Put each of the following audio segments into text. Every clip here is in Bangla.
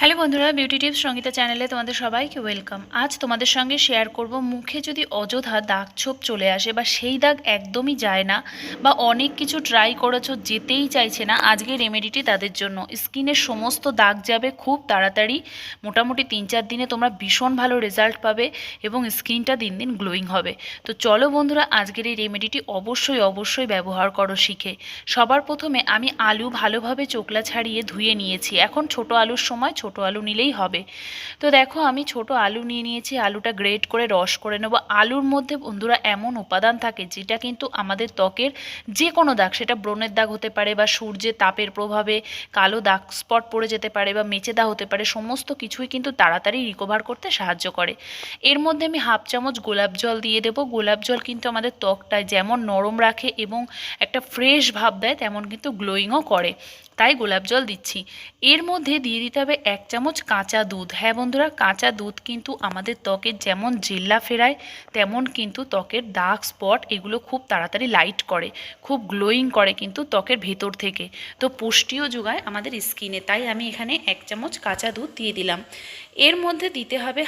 হ্যালো বন্ধুরা বিউটি টিপস সঙ্গীতা চ্যানেলে তোমাদের সবাইকে ওয়েলকাম আজ তোমাদের সঙ্গে শেয়ার করব, মুখে যদি অযথা দাগ ছোপ চলে আসে বা সেই দাগ একদমই যায় না বা অনেক কিছু ট্রাই করেছ, যেতেই চাইছে না আজকে রেমেডিটি তাদের জন্য। স্কিনের সমস্ত দাগ যাবে খুব তাড়াতাড়ি। মোটামুটি তিন চার দিনে তোমরা ভীষণ ভালো রেজাল্ট পাবে এবং স্কিনটা দিন দিন গ্লোয়িং হবে। তো চলো বন্ধুরা, আজকের এই রেমেডিটি অবশ্যই অবশ্যই ব্যবহার করো শিখে। সবার প্রথমে আমি আলু ভালোভাবে চোকলা ছাড়িয়ে ধুয়ে নিয়েছি। এখন ছোট আলুর সময় আলু নিলেই হবে। তো দেখো আমি ছোট আলু নিয়ে নিয়েছি, আলুটা গ্রেট করে, রস করে নেব। আলুর মধ্যে বন্ধুরা এমন উপাদান থাকে, যেটা কিন্তু আমাদের ত্বকের যে কোনো দাগ, সেটা ব্রণের দাগ হতে পারে বা সূর্যের তাপের প্রভাবে কালো দাগ স্পট পড়ে যেতে পারে বা মেচে দাগ হতে পারে, সমস্ত কিছুই কিন্তু তাড়াতাড়ি রিকভার করতে সাহায্য করে। এর মধ্যে আমি হাফ চামচ গোলাপ জল দিয়ে দেবো। গোলাপ জল কিন্তু আমাদের ত্বকটায় যেমন নরম রাখে এবং একটা ফ্রেশ ভাব দেয়, তেমন কিন্তু গ্লোয়িংও করে। তাই গোলাপ জল দিচ্ছি। এর মধ্যে দিয়ে দিতে হবে এক চামচ কাঁচা দুধ। হ্যাঁ বন্ধুরা, কাঁচা দুধ কিন্তু আমাদের ত্বকের যেমন জেল্লা ফেরায়, তেমন কিন্তু ত্বকের দাগ স্পট এগুলো খুব তাড়াতাড়ি লাইট করে, খুব গ্লোয়িং করে কিন্তু ত্বকের ভেতর থেকে। তো পুষ্টিও যোগায় আমাদের স্কিনে তাই আমি এখানে এক চামচ কাঁচা দুধ দিয়ে দিলাম। এর মধ্যে দিতে হবে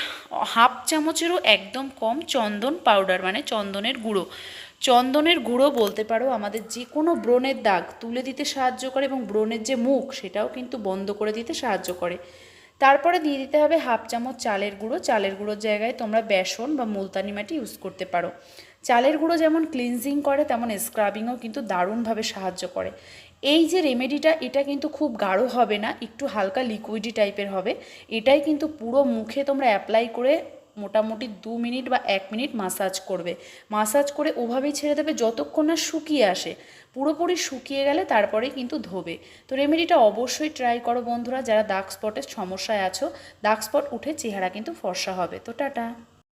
হাফ চামচেরও একদম কম চন্দন পাউডার মানে চন্দনের গুঁড়ো। চন্দনের গুঁড়ো বলতে পারো, আমাদের যে কোনো ব্রণের দাগ তুলে দিতে সাহায্য করে এবং ব্রণের যে মুখ সেটাও কিন্তু বন্ধ করে দিতে সাহায্য করে। তারপরে দিয়ে দিতে হবে হাফ চামচ চালের গুঁড়ো। চালের গুঁড়োর জায়গায় তোমরা বেসন বা মুলতানি মাটি ইউজ করতে পারো। চালের গুঁড়ো যেমন ক্লিনজিং করে, তেমন স্ক্রাবিংও কিন্তু দারুণভাবে সাহায্য করে। এই যে রেমেডিটা এটা কিন্তু খুব গাঢ় হবে না, একটু হালকা লিকুইডি টাইপের হবে। এটাই কিন্তু পুরো মুখে তোমরা অ্যাপ্লাই করে মোটামুটি দু মিনিট বা এক মিনিট মাসাজ করবে। মাসাজ করে ওভাবেই ছেড়ে দেবে যতক্ষণ না শুকিয়ে আসে। পুরোপুরি শুকিয়ে গেলে তারপরে কিন্তু ধোবে। তো রেমেডিটা অবশ্যই ট্রাই করো বন্ধুরা, যারা দাগ স্পটের সমস্যায় আছো দাগ স্পট উঠে চেহারা কিন্তু ফর্সা হবে। তো টাটা।